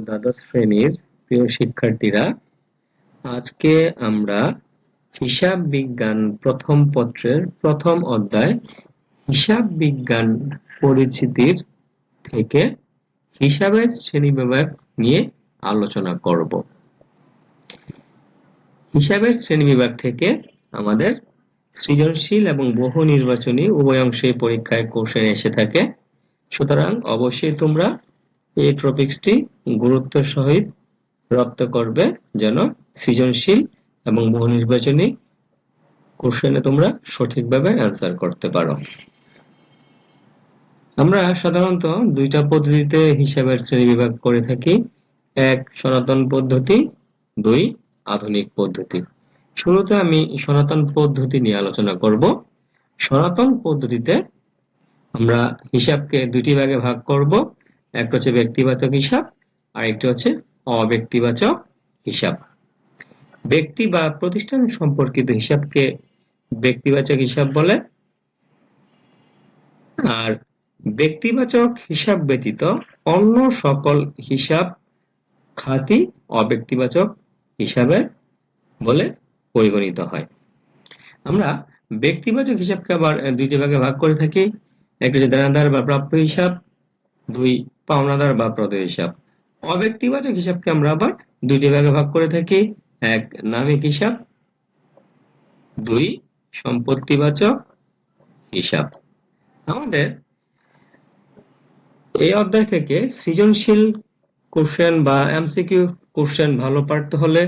দ্বাদশ শ্রেণির প্রিয় শিক্ষার্থীরা, আজকে আমরা হিসাব বিজ্ঞান প্রথম পত্রের প্রথম অধ্যায় হিসাব বিজ্ঞান পরিচিতির থেকে হিসাবের শ্রেণীবিভাগ নিয়ে আলোচনা করব। হিসাবের শ্রেণীবিভাগ থেকে আমাদের সৃজনশীল এবং বহু নির্বাচনী উভয় অংশে পরীক্ষায় কোশ্চেন এসে থাকে। সুতরাং অবশ্যই তোমরা এই টপিকসটি গুরুত্ব সহিত রপ্ত করবে যেন সৃজনশীল এবং বহু নির্বাচনী কোশ্চেনে তোমরা সঠিকভাবে অ্যান্সার করতে পারো। আমরা সাধারণত দুইটা পদ্ধতিতে হিসাবের শ্রেণীবিভাগ করে থাকি। এক, সনাতন পদ্ধতি, দুই, আধুনিক পদ্ধতি। শুরুতে আমি সনাতন পদ্ধতি নিয়ে আলোচনা করব। সনাতন পদ্ধতিতে আমরা হিসাবকে দুটি ভাগে ভাগ করব। একটা হচ্ছে ব্যক্তিবাচক হিসাব আর একটি হচ্ছে অব্যক্তিবাচক হিসাব। ব্যক্তি বা প্রতিষ্ঠান সম্পর্কিত হিসাবকে ব্যক্তিবাচক হিসাব বলে। আর ব্যক্তিবাচক হিসাব ব্যতীত অন্য সকল হিসাব খাতি অব্যক্তিবাচক হিসাবের বলে পরিগণিত হয়। আমরা ব্যক্তিবাচক হিসাবকে আবার দুইটি ভাগে ভাগ করে থাকি। একটা হচ্ছে দেনাদার বা প্রাপ্য হিসাব দুই, পাওনাদার বা প্রদেয় হিসাব। অব্যক্তিবাচক হিসাবকে আমরা আবার দুইটি ভাগে ভাগ করে থাকি। এক, নামিক হিসাব। দুই, সম্পত্তিবাচক হিসাব। আমাদের এই অধ্যায় থেকে সৃজনশীল কোশ্চেন বা এমসিকিউ কোশ্চেন ভালো পারতে হলে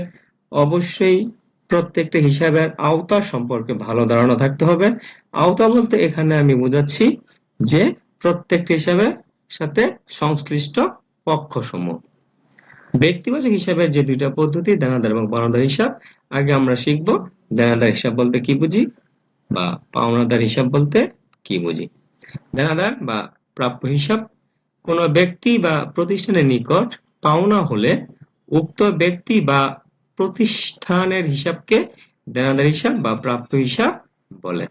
অবশ্যই প্রত্যেকটা হিসাবের আওতা সম্পর্কে ভালো ধারণা থাকতে হবে। আওতা বলতে এখানে আমি বোঝাচ্ছি যে প্রত্যেকটা হিসাবের সাথে সংশ্লিষ্ট পক্ষ সমূহ ব্যক্তিবাচক হিসাবের যে দুইটা পদ্ধতি, দেনাদার এবং পাওনাদার হিসাব, আগে আমরা শিখব দেনাদার হিসাব বলতে কি বুঝি বা পাওনাদার হিসাব বলতে কি বুঝি। দেনাদার বা প্রাপ্য হিসাব, কোন ব্যক্তি বা প্রতিষ্ঠানের নিকট পাওনা হলে উক্ত ব্যক্তি বা প্রতিষ্ঠানের হিসাবকে দেনাদার হিসাব বা প্রাপ্য হিসাব বলে।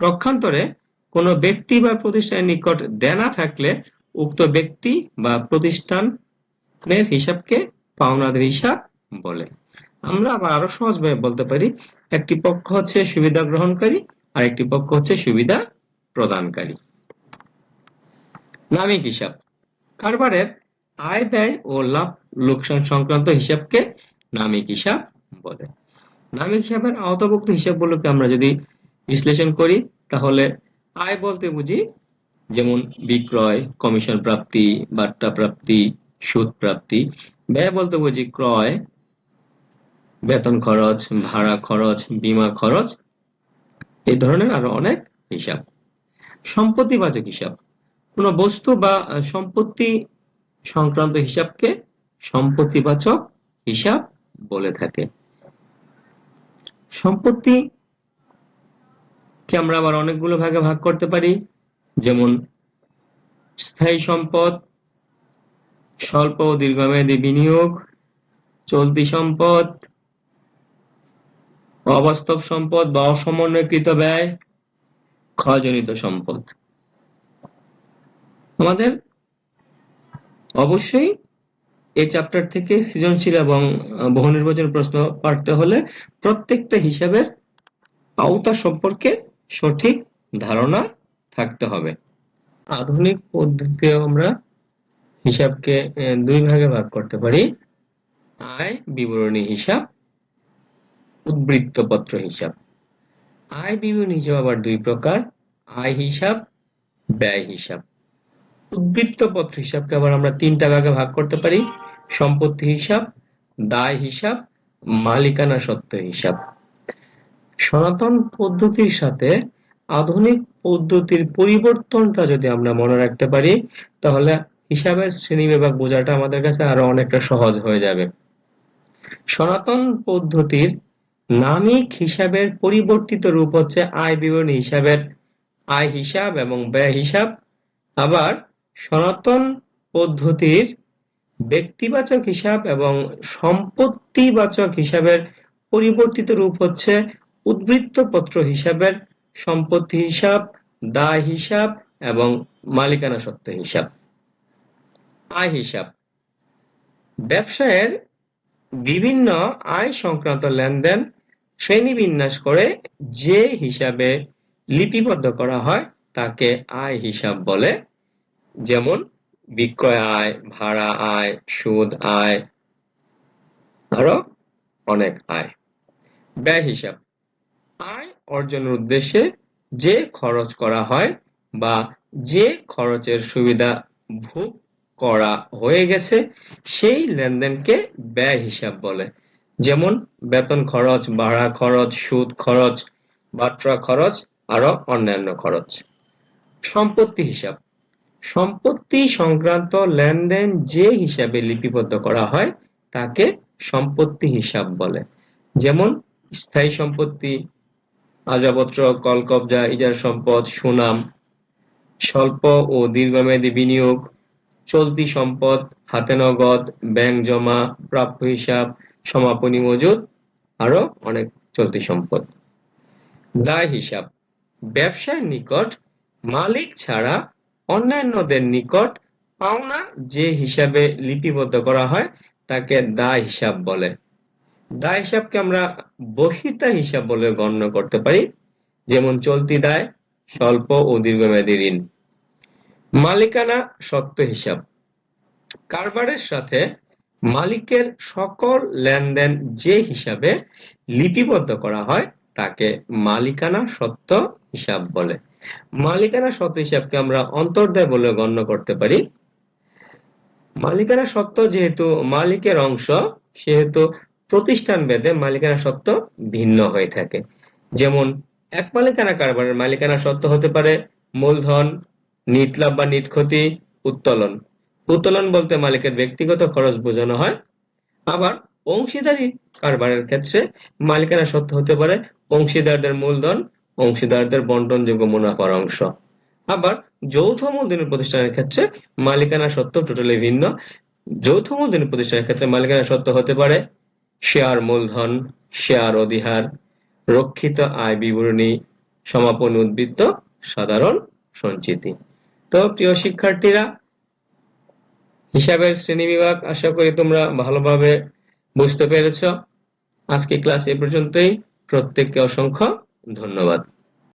পক্ষান্তরে কোনো ব্যক্তি বা প্রতিষ্ঠানের নিকট দেনা থাকলে উক্ত ব্যক্তি বা প্রতিষ্ঠানের হিসাবকে পাওনাদার হিসাব বলে। আমরা আবার আরও সহজভাবে বলতে পারি, একটি পক্ষ হচ্ছে সুবিধা গ্রহণকারী, আর একটি পক্ষ হচ্ছে সুবিধা প্রদানকারী। নামিক হিসাব। কারবারের আয় ব্যয় ও লাভ লোকসান সংক্রান্ত হিসাবকে নামিক হিসাব বলে। নামিক হিসাবের আওতাভুক্ত হিসাবগুলোকে আমরা যদি বিশ্লেষণ করি, তাহলে আয় বলতে বুঝি, যেমন বিক্রয়, কমিশন প্রাপ্তি, বার্তা প্রাপ্তি, সুদ প্রাপ্তি, ব্যয় বলতে বুঝি ক্রয়, বেতন খরচ, ভাড়া খরচ, বিমা খরচ, এই ধরনের আরও অনেক হিসাব। সম্পত্তিবাচক হিসাব। কোনো বস্তু বা সম্পত্তি সংক্রান্ত হিসাবকে সম্পত্তিবাচক হিসাব বলে থাকে। সম্পত্তি কে আমরা আবার অনেকগুলো ভাগে ভাগ করতে পারি। যেমন, স্থায়ী সম্পদ, স্বল্প ও দীর্ঘমেয়াদী বিনিয়োগ, চলতি সম্পদ, অবাস্তব সম্পদ বা অসমন্বয়কৃত ব্যয় ক্ষয়জনিত সম্পদ। আমাদের অবশ্যই এই চ্যাপ্টার থেকে সৃজনশীল এবং বহু নির্বাচন প্রশ্ন পারতে হলে প্রত্যেকটা হিসাবের আওতা সম্পর্কে সঠিক ধারণা থাকতে হবে। আধুনিক পদ্ধতিতে আমরা হিসাবকে দুই ভাগে ভাগ করতে পারি। আয় বিবরণী হিসাব, উদ্বৃত্তপত্র হিসাব। আয় বিবরণী হিসাব আবার দুই প্রকার, আয় হিসাব, ব্যয় হিসাব। উদ্বৃত্তপত্র হিসাবকে আবার আমরা তিনটা ভাগে ভাগ করতে পারি। সম্পত্তি হিসাব, দায় হিসাব, মালিকানা সত্ত্ব হিসাব। সনাতন পদ্ধতির সাথে আধুনিক পদ্ধতির পরিবর্তনটা যদি আমরা মনে রাখতে পারি, তাহলে হিসাবের শ্রেণীবিভাগ বোঝাটা আমাদের কাছে আরও অনেকটা সহজ হয়ে যাবে। সনাতন পদ্ধতির নামিক হিসাবের পরিবর্তিত রূপ হচ্ছে আয় বিবরণী হিসাবের আয় হিসাব এবং ব্যয় হিসাব। আবার সনাতন পদ্ধতির ব্যক্তিবাচক হিসাব এবং সম্পত্তিবাচক হিসাবের পরিবর্তিত রূপ হচ্ছে উদ্বৃত্তপত্র হিসাবের সম্পত্তি হিসাব, দায় হিসাব এবং মালিকানা সত্ত্ব হিসাব। আয় হিসাব। ব্যবসায়ের বিভিন্ন আয় সংক্রান্ত লেনদেন শ্রেণীবিন্যাস করে যে হিসাবে লিপিবদ্ধ করা হয় তাকে আয় হিসাব বলে। যেমন বিক্রয় আয়, ভাড়া আয়, সুদ আয়, আরও অনেক আয়। ব্যয় হিসাব। আয় অর্জনের উদ্দেশ্যে যে খরচ করা হয় বা যে খরচের সুবিধা ভোগ করা হয়ে গেছে, সেই লেনদেনকে ব্যয় হিসাব বলে। যেমন বেতন খরচ, ভাড়া খরচ, সুদ খরচ, বাট্রা খরচ আরও অন্যান্য খরচ। সম্পত্তি হিসাব। সম্পত্তি সংক্রান্ত লেনদেন যে হিসাবে লিপিবদ্ধ করা হয়, তাকে সম্পত্তি হিসাব বলে। যেমন স্থায়ী সম্পত্তি আজাপত্র, কলকবজা, ইজার সম্পদ, সুনাম, স্বল্প ও দীর্ঘমেয়াদী বিনিয়োগ, চলতি সম্পদ, হাতে নগদ, ব্যাংক জমা, প্রাপ্য হিসাব, সমাপনী মজুদ আরও অনেক চলতি সম্পদ। দায় হিসাব। ব্যবসার নিকট মালিক ছাড়া অন্যান্যদের নিকট পাওনা যে হিসাবে লিপিবদ্ধ করা হয়, তাকে দায় হিসাব বলে। দায় হিসাবকে আমরা বহির্দা হিসাব বলে গণ্য করতে পারি। যেমন চলতি দায়, স্বল্প ও দীর্ঘমেয়াদী ঋণ। মালিকানা সত্ত্ব হিসাব। কারবারের সাথে মালিকের সকল লেনদেন যে হিসাবে লিপিবদ্ধ করা হয়, তাকে মালিকানা সত্ত্ব হিসাব বলে। মালিকানা সত্ত্ব হিসাবকে আমরা অন্তর্দায় বলে গণ্য করতে পারি। মালিকানা সত্ত্ব যেহেতু মালিকের অংশ, সেহেতু প্রতিষ্ঠান ভেদে মালিকানা সত্ত্ব ভিন্ন হয়ে থাকে। যেমন, এক মালিকানা কারবারের মালিকানা সত্ত্ব হতে পারে মূলধন, নিট লাভ বা নিট ক্ষতি, উত্তোলন। উত্তোলন বলতে মালিকের ব্যক্তিগত খরচ বোঝানো হয়। আবার অংশীদারি কারবারের ক্ষেত্রে মালিকানা সত্ত্ব হতে পারে অংশীদারদের মূলধন, অংশীদারদের বন্টনযোগ্য মুনাফার অংশ। আবার যৌথ মূলধনের প্রতিষ্ঠানের ক্ষেত্রে মালিকানা সত্ত্ব টোটালি ভিন্ন। যৌথ মূলধনের প্রতিষ্ঠানের ক্ষেত্রে মালিকানা সত্ত্ব হতে পারে শেয়ার মূলধন, শেয়ার অধিহার, রক্ষিত আয় বিবরণী, সমাপন উদ্বৃত্ত, সাধারণ সঞ্চিতি। তো প্রিয় শিক্ষার্থীরা, হিসাবের শ্রেণীবিভাগ আশা করি তোমরা ভালোভাবে বুঝতে পেরেছ। আজকে ক্লাস এ পর্যন্তই। প্রত্যেককে অসংখ্য ধন্যবাদ।